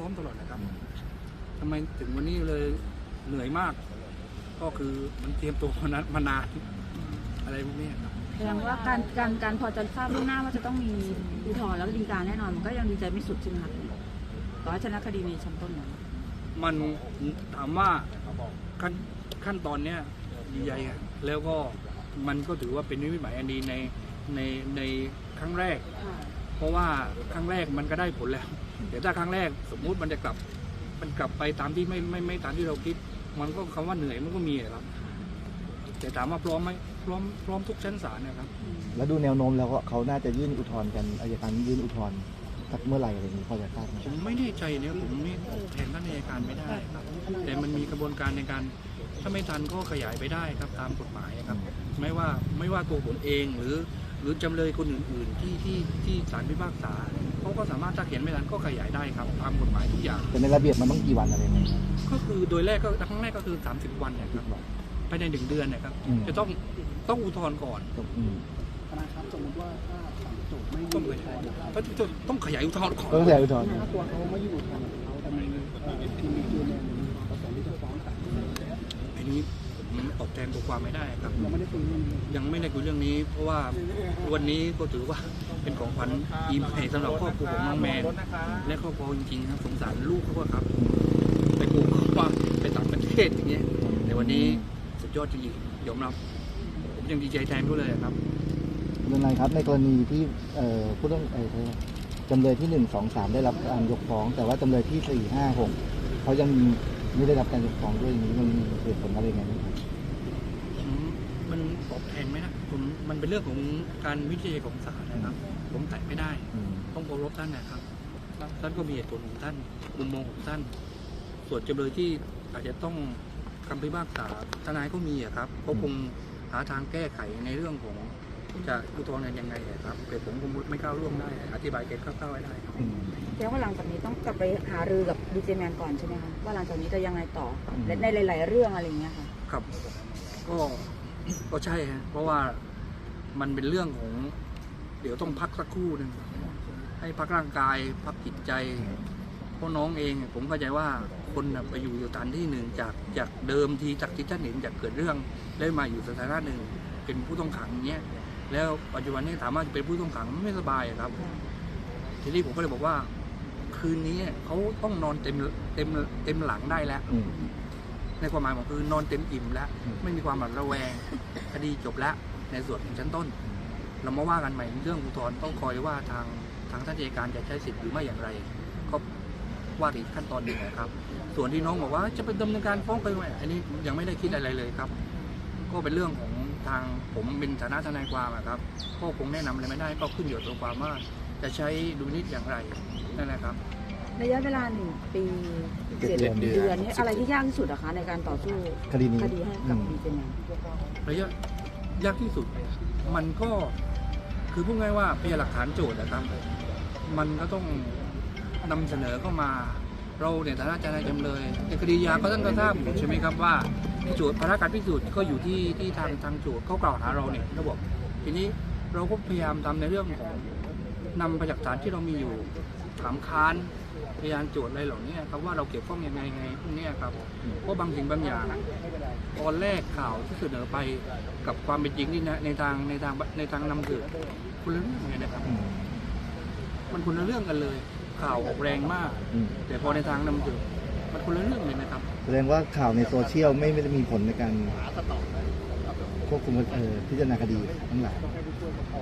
ร้อมตลอดนะครับทำไมถึงวันนี้เลยเหนื่อยมาก ก็คือมันเตรียมตัวมานานมานานอะไรพวกนี้ครับแสดงว่าการการการพอจะทราบล่วงหน้าว่าจะต้องมีอุทธรณ์แล้วก็ฎีกาแน่นอนมันก็ยังดีใจไม่สุดใช่ไหมคะต่อให้ชนะคดีในชั้นต้นนะมันถามว่าขั้นขั้นตอนเนี้ยดีใจอะแล้วก็มันก็ถือว่าเป็นนิมิตหมายอันดีในในในครั้งแรก เพราะว่าครั้งแรกมันก็ได้ผลแล้ว เดี๋ยวถ้าครั้งแรกสมมุติมันจะกลับ มันกลับไปตามที่ไม่ไม่ไม่ตามที่เราคิด มันก็คำว่าเหนื่อยมันก็มีอะครับ แต่ถามว่าพร้อมไหมพร้อมพร้อมทุกชั้นศาลนะครับ แล้วดูแนวโน้มแล้วก็เขาน่าจะยื่นอุทธรณ์กันอายการยื่นอุทธรณ์สักเมื่อไหร่อะไรอย่างนี้พอจะทราบไหมผมไม่แน่ใจเนี่ยผมไม่แทนท่านอัยการไม่ได้ครับ แต่มันมีกระบวนการในการถ้าไม่ทันก็ขยายไปได้ครับตามกฎหมายครับ ไม่ว่าไม่ว่าตัวผมเองหรือ หรือจำเลยคนอื่น ๆ ที่ที่ที่ศาลพิพากษาเขาก็สามารถถ้าเขียนไม่ทันก็ขยายได้ครับตามกฎหมายทุกอย่าง แต่ในระเบียบมันต้องกี่วันอะไรยังไงก็คือโดยแรกก็ครั้งแรกก็คือ 30 วันนะครับภายในหนึ่งเดือนนะครับอืม จะต้องต้องอุทธรณ์ก่อนอืมทนายครับสมมติว่าถ้าฝั่งโจทย์ไม่ต้องยื่ขนยายอุทธรณ์นะครับก็จะต้องขยายอุทธรณ์ก่อนต้องขยายอุทธรณ์ถ้าตัวเขาไม่ยื่นอุทธรณ์เขาแต่มีเอ่อทีมดีเจเนี่ยมีประสงค์ที่จะฟ้องศาลอันนี้ผมตอบ แทนตัวความไม่ได้ครับยังไม่ได้คุยเรื่องนี้ยังไม่ได้คุยเรื่องนี้ เพราะว่าวันนี้ก็ถือว่าเป็นของขวัญปีใหม่สำหรับครอบครัวของน้องแมนและครอบครัวจริงๆครับสงสารลูกเขาอะครับ ไปปลูกเขาว่าไปต่างประเทศอย่างเงี้ยแต่วันนี้สุดยอดจริงๆยอมรับ ผมยังดีใจแทนเขาเลยครับ ยังไงครับในกรณีที่เอ่อผู้ต้องเอ่อจำเลยที่หนึ่งสองสามได้รับการยกฟ้อง แต่ว่าจำเลยที่สี่ห้าหกเขายังไม่ได้รับการยกฟ้องด้วยอย่างนี้มันมีเหตุผลอะไรยังไงไหมครับผม มันตอบแทนไหมนะผมมันเป็นเรื่องของการวิจัยของศาลนะครับ ผมแตะไม่ได้อืมต้องเคารพท่านนะครับท่านก็มีเหตุผลของท่านมุมมองของท่าน ส่วนจำเลยที่อาจจะต้องคำพิพากษาทนายก็มีอะครับเขาคงหาทางแก้ไขในเรื่องของจะอุทธรณ์กันยังไงอะครับแต่ผมคงไม่ก้าวล่วงได้ อธิบายแกคร่าวๆไว้ได้ครับอืมแสดงว่าหลังจากนี้ต้องกลับไปหารือกับดีเจแมนก่อนใช่ไหมคะว่าหลังจากนี้จะยังไงต่อและในหลาย ๆ เรื่องอะไรอย่างเงี้ยค่ะครับก็ ก็ใช่ฮะเพราะว่ามันเป็นเรื่องของ เดี๋ยวต้องพักสักครู่หนึ่งให้พักร่างกายพักจิตใจเพราะน้องเองผมเข้าใจว่าคนน่ะไปอยู่สถานที่หนึ่งจากจากเดิมทีจากที่ท่านเห็นจากเกิดเรื่องแล้มาอยู่สถานะหนึ่งเป็นผู้ต้องขังเนี้ยแล้วปัจจุบันนี้ถามว่าจะเป็นผู้ต้องขังไม่สบายครับ ทีนี้ผมก็เลยบอกว่า คืนนี้เขาต้องนอนเต็มเต็มเต็มหลังได้แล้ว ในความหมายผมคือนอนเต็มอิ่มแล้วอืมไม่มีความหวาดระแวงคดีจบแล้วในส่วนของชั้นต้น เรามาว่ากันใหม่เรื่องอุทธรณ์ต้องคอยว่าทางทางท่านอัยการจะใช้สิทธิ์หรือไม่อย่างไรก็ว่าอีกขั้นตอนหนึ่งนะครับ ส่วนที่น้องบอกว่าจะไปดำเนินการฟ้องไปไหมอันนี้ยังไม่ได้คิดอะไรเลยครับ ก็เป็นเรื่องของทางผมเป็นฐานะทนายความอะครับก็คงแนะนำอะไรไม่ได้ก็ขึ้นอยู่กับตัวความว่าจะใช้ดุลพินิจอย่างไรนั่นแหละครับ ระยะเวลาหนึ่งปีเจ็เจ็ดดเดือนเดือนนี่อะไรที่ยากที่สุดอะคะในการต่อสู้คดีนี้คดีให้อืกับมดีเจแมน ระยะยากที่สุด มันก็คือพูดง่ายว่าพยานหลักฐานโจทย์นะครับ มันก็ต้องนำเสนอเข้ามา เราในฐานะเจานายจำเลยในคดียาก็ท่านก็ทราบอยู่ใช่ไหมครับว่าโจทย์ภาระการพิสูจน์ก็อยู่ที่ที่ทางทางโจทย์เขากล่าวหาเราเนี่ยเขาบอกทีนี้เราก็พยายามทำในเรื่องของนำพยานหลักฐานที่เรามีอยู่ ถามค้านพยานโจทย์อะไรเหล่านี้ครับว่าเราเกี่ยวข้องยังไงไงพวกนี้ครับเพราะบางสิ่งบางอย่างตอนแรกข่าวที่เสนอไปกับความเป็นจริงนี่นะในทางในทางในทางนำเสืบคนละเรื่องเลยนะครับ มันคนละเรื่องกันเลย ข่าวออกแรงมาก แต่พอในทางนำเสืบมันคนละเรื่องเลยนะครับแสดงว่าข่าวในโซเชียลไม่ไม่ได้มีผลในการ ควบคุมเอ่อพิจารณาคดีทั้งหลาย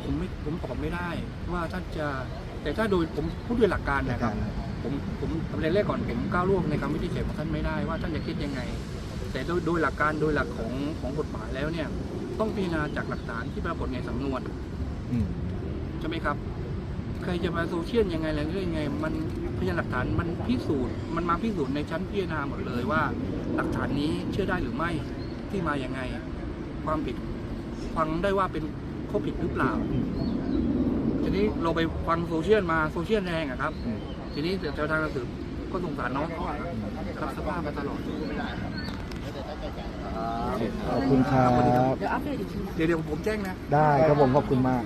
ผมไม่ผมตอบไม่ได้ ว่าท่านจะแต่ถ้าโดยผมพูดด้วยหลักการนะครับ ผมผมประเด็นแรกก่อนผมก้าวล่วงในคำวินิจฉัยของท่านไม่ได้ว่าท่านจะคิดยังไง แต่โดยโดยหลักการโดยหลักของของกฎหมายแล้วเนี่ย ต้องพิจารณาจากหลักฐานที่ปรากฏในสำนวนอืมใช่ไหมครับใครจะมาโซเชียลยังไงอะไรเรื่องยังไง มันพยานหลักฐานมันพิสูจน์มันมาพิสูจน์ในชั้นพิจารณาหมดเลยว่า หลักฐานนี้เชื่อได้หรือไม่ที่มาอย่างไง ความผิด ฟังได้ว่าเป็นข้อผิดหรือเปล่า ทีนี้เราไปฟังโซเชียลมาโซเชียลแรงอะครับอืมทีนี้แต่ทางหนังสือก็สงสารน้องเขาอะครับรับสภาพมาตลอดขอบคุณครับ เดี๋ยวอัปเดตอีกทีนะ เดี๋ยวเดี๋ยวผมแจ้งนะ ได้ครับผมขอบคุณมาก